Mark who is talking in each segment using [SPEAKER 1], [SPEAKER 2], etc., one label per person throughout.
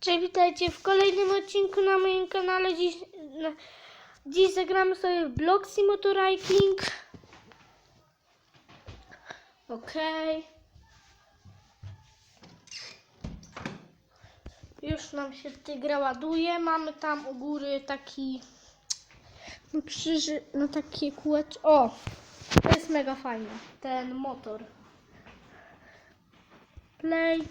[SPEAKER 1] Cześć, witajcie w kolejnym odcinku na moim kanale. Dziś, na, dziś zagramy sobie w Bloxy Motorhiking. Okej. Już nam się tutaj gra ładuje. Mamy tam u góry taki no krzyży, no takie kółeczko. O! To jest mega fajne. Ten motor. Play.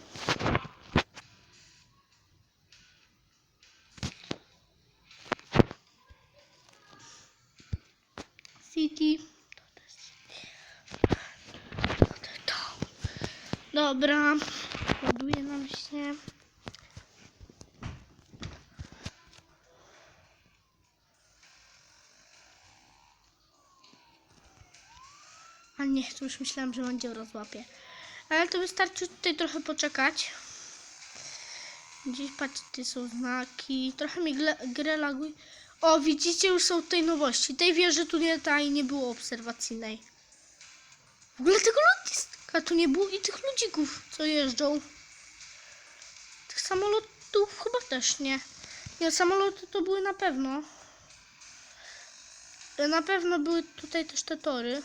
[SPEAKER 1] City. Dobra, ładuje nam się. A nie, to już myślałam, że będzie rozłapie. Ale to wystarczy tutaj trochę poczekać. Gdzieś patrzcie, są znaki. Trochę mi grę laguje. O, widzicie, już są tutaj nowości. Tej wieży tu nie, tej nie było obserwacyjnej. W ogóle tego lotniska tu nie było i tych ludzików, co jeżdżą. Tych samolotów chyba też nie. Nie, samoloty to były na pewno. Na pewno były tutaj też te tory.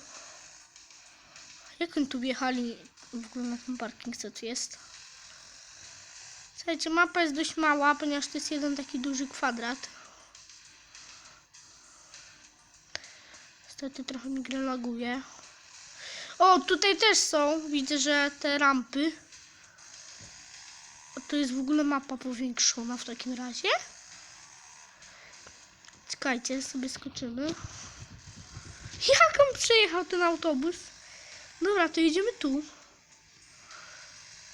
[SPEAKER 1] Jak oni tu wjechali w ogóle na ten parking, co tu jest? Słuchajcie, mapa jest dość mała, ponieważ to jest jeden taki duży kwadrat. Niestety trochę mi grę laguje. O, tutaj też są. Widzę, że te rampy. O, to jest w ogóle mapa powiększona w takim razie. Czekajcie, sobie skoczymy. Jak on przejechał ten autobus? Dobra, to jedziemy tu.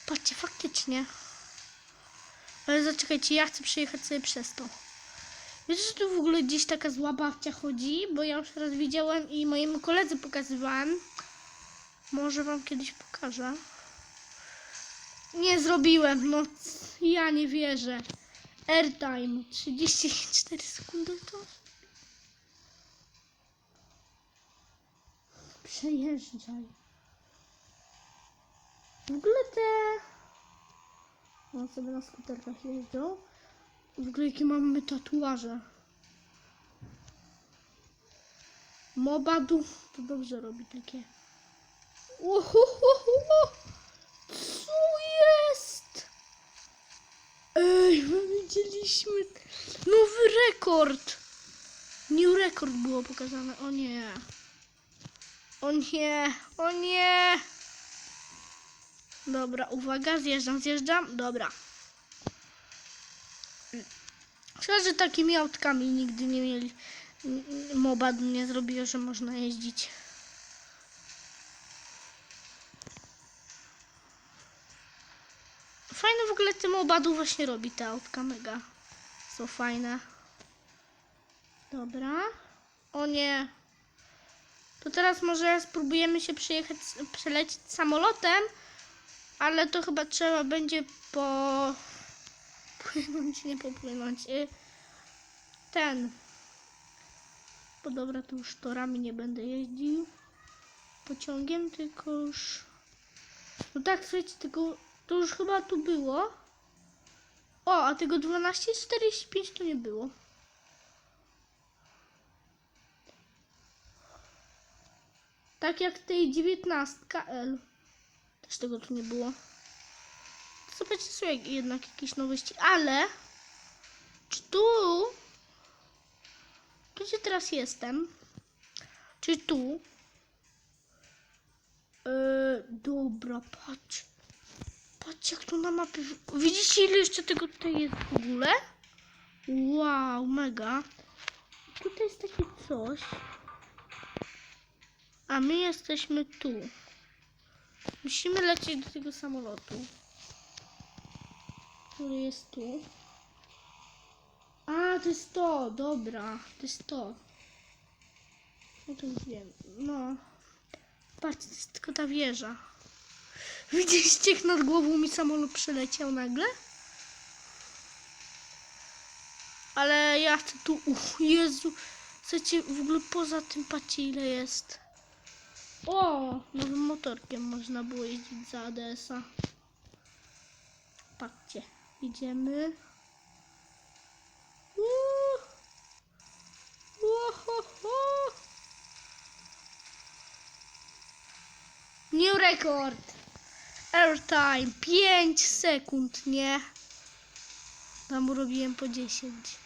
[SPEAKER 1] Patrzcie, faktycznie. Ale zaczekajcie, ja chcę przejechać sobie przez to. Wiecie, że tu w ogóle gdzieś taka zła babcia chodzi? Bo ja już raz widziałem i mojemu koledze pokazywałem. Może wam kiedyś pokażę. Nie zrobiłem, no ja nie wierzę. Airtime 34 sekundy to. Przejeżdżaj. W ogóle te. No sobie na skuterkach jeżdżą. W ogóle jakie mamy tatuaże. Mobadu to dobrze robi takie. Uhuhuhu. Co jest? Ej, my widzieliśmy nowy rekord. New rekord było pokazane. O nie. O nie. O nie. Dobra, uwaga, zjeżdżam, zjeżdżam. Dobra. Szkoda, że takimi autkami nigdy nie mieli. Mobad nie zrobiło, że można jeździć. Fajne w ogóle tym Mobadu właśnie robi te autka mega. Są fajne. Dobra. O nie. To teraz może spróbujemy się przejechać, przelecieć samolotem, ale to chyba trzeba będzie po płynąć, nie popłynąć. Y, Ten. Bo dobra, to już torami nie będę jeździł. Pociągiem, tylko już. No tak, słuchajcie, tylko to już chyba tu było. O, a tego 12.45 to nie było. Tak jak tej 19L. Też tego tu nie było. Zobaczcie, są jednak jakieś nowości, ale czy tu, gdzie teraz jestem, czy tu, yy, dobra, patrz, patrz jak tu na mapie, widzicie ile jeszcze tego tutaj jest w ogóle? Wow, mega. Tutaj jest takie coś, a my jesteśmy tu. Musimy lecieć do tego samolotu który jest tu. A, to jest to, dobra, to jest to. No to już wiem, no. Patrzcie, to jest tylko ta wieża. Widzieliście, jak nad głową mi samolot przeleciał nagle? Ale ja chcę tu, uch, Jezu. Chcecie w ogóle poza tym, patrzcie ile jest. O, nowym motorkiem można było jeździć za ADS-a. Patrzcie, idziemy. Uuu. Uhoho. New record. Airtime 5 sekund, nie? Tam robiłem po 10.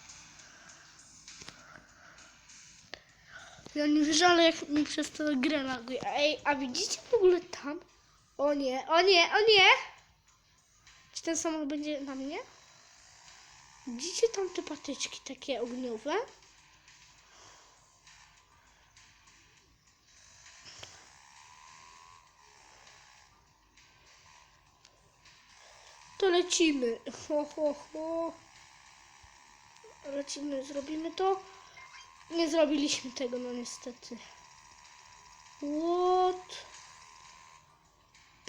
[SPEAKER 1] Ja nie wierzę, ale jak mi przez to grę laguje. Ej, a widzicie w ogóle tam? O nie, o nie, o nie! Czy ten samochód będzie na mnie? Widzicie tam te patyczki takie ogniowe? To lecimy. Ho, ho, ho. Lecimy, zrobimy to. Nie zrobiliśmy tego, no niestety. What?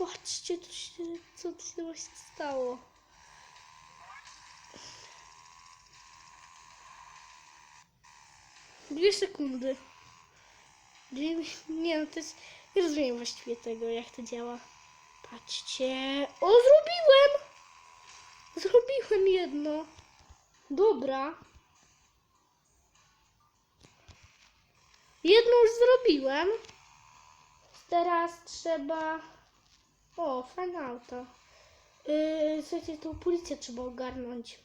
[SPEAKER 1] Patrzcie, to się, co tu się właśnie stało. Dwie sekundy. Dwie, nie no, to jest... Nie rozumiem właściwie tego, jak to działa. Patrzcie. O, zrobiłem! Zrobiłem jedno. Dobra. Jedno już zrobiłem. Teraz trzeba... O, fajne auto. Yy, słuchajcie, tą policję trzeba ogarnąć.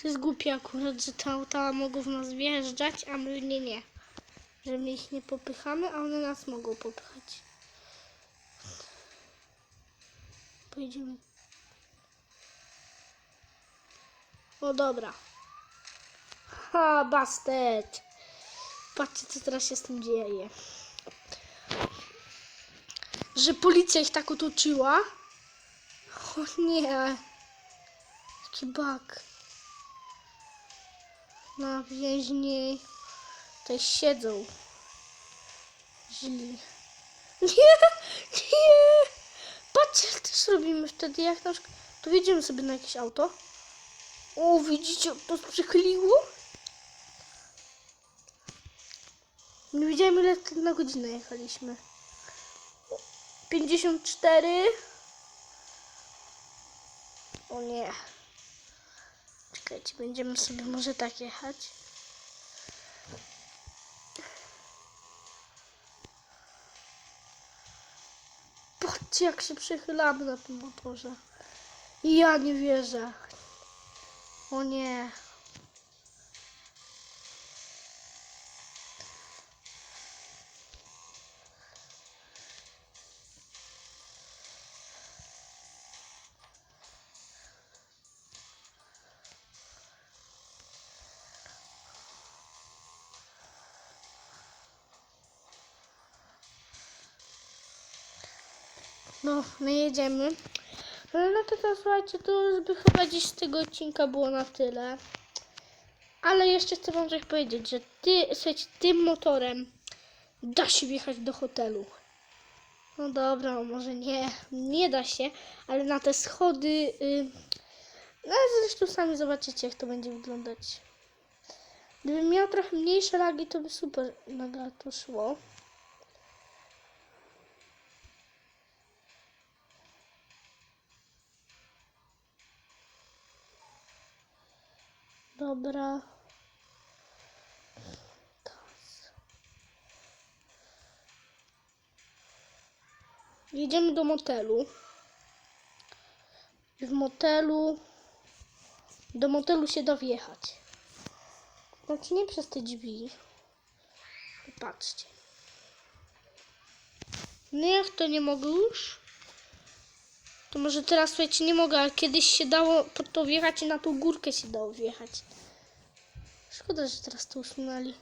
[SPEAKER 1] To jest głupie akurat, że te auta mogą w nas wjeżdżać, a my nie, nie. Że my ich nie popychamy, a one nas mogą popychać. Pojedziemy. O dobra. Ha, bastet. Patrzcie, co teraz się z tym dzieje. Że policja ich tak otoczyła. O nie. Jaki bug. Na więźni tutaj siedzą. Źli. Nie, nie. Patrzcie, też robimy wtedy, jak na przykład... Tu wjedziemy sobie na jakieś auto. O, widzicie, to przychyliło? Nie widziałem, ile na godzinę jechaliśmy. 54. O nie. Czekajcie, będziemy sobie może tak jechać. Patrzcie, jak się przechylamy na tym motorze. Ja nie wierzę. O nie. No, my jedziemy. Ale no to, to słuchajcie, to już by chyba dziś tego odcinka było na tyle. Ale jeszcze chcę wam coś powiedzieć, że ty, słuchajcie, tym motorem da się wjechać do hotelu. No dobra, no może nie, nie da się, ale na te schody, y, no zresztą sami zobaczycie, jak to będzie wyglądać. Gdybym miał trochę mniejsze lagi, to by super naga to szło. Dobra. Jedziemy do motelu. W motelu. Do motelu się da wjechać. Znaczy nie przez te drzwi. Patrzcie. No jak to nie mogę już? To może teraz słuchajcie nie mogę, ale kiedyś się dało pod to wjechać i na tą górkę się dało wjechać. Szkoda, że teraz to usunęli.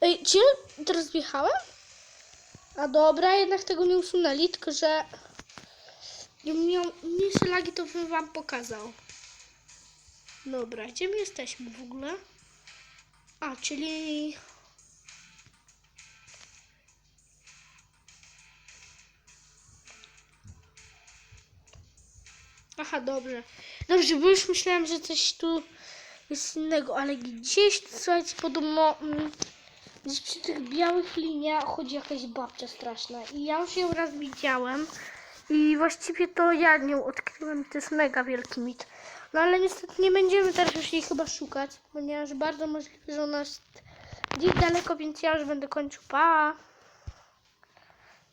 [SPEAKER 1] Ej, czy teraz wjechałem? A dobra, jednak tego nie usunęli, tylko że mniejsze lagi, to bym wam pokazał. Dobra, gdzie my jesteśmy w ogóle? A, czyli... Aha, dobrze. Dobrze, bo już myślałem, że coś tu jest innego, ale gdzieś, słuchajcie, podobno mm, gdzieś przy tych białych liniach chodzi jakaś babcia straszna i ja już ją raz widziałem i właściwie to ja nią odkryłem, to jest mega wielki mit. No ale niestety nie będziemy teraz już jej chyba szukać, ponieważ bardzo możliwe, że ona jest gdzieś daleko, więc ja już będę kończył. Pa!